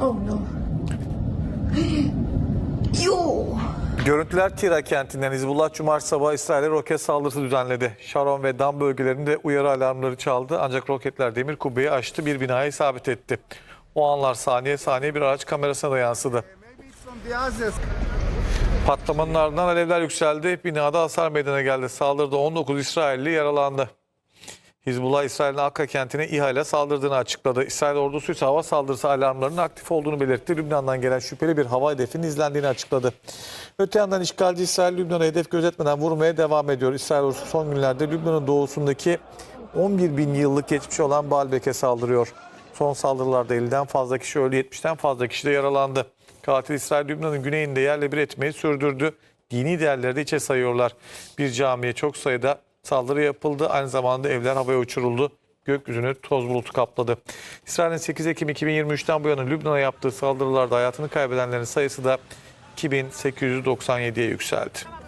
Oh no. Yo. Görüntüler Tira kentinden Hizbullah Cumartesi sabahı İsrail'e roket saldırısı düzenledi. Sharon ve Dam bölgelerinde uyarı alarmları çaldı ancak roketler demir kubbeyi aştı bir binaya isabet etti. O anlar saniye saniye bir araç kamerasına da yansıdı. Patlamanın ardından alevler yükseldi. Binada hasar meydana geldi. Saldırıda 19 İsrailli yaralandı. Hizbullah İsrail'in Akka kentine İHA ile saldırdığını açıkladı. İsrail ordusu ise hava saldırısı alarmlarının aktif olduğunu belirtti. Lübnan'dan gelen şüpheli bir hava hedefinin izlendiğini açıkladı. Öte yandan işgalci İsrail Lübnan'a hedef gözetmeden vurmaya devam ediyor. İsrail ordusu son günlerde Lübnan'ın doğusundaki 11 bin yıllık geçmiş olan Baalbek'e saldırıyor. Son saldırılarda 50'den fazla kişi öldü, 70'ten fazla kişi de yaralandı. Katil İsrail Lübnan'ın güneyinde yerle bir etmeyi sürdürdü. Dini değerleri de içe sayıyorlar. Bir camiye çok sayıda saldırı yapıldı. Aynı zamanda evler havaya uçuruldu. Gökyüzünü toz bulutu kapladı. İsrail'in 8 Ekim 2023'ten bu yana Lübnan'a yaptığı saldırılarda hayatını kaybedenlerin sayısı da 2897'ye yükseldi.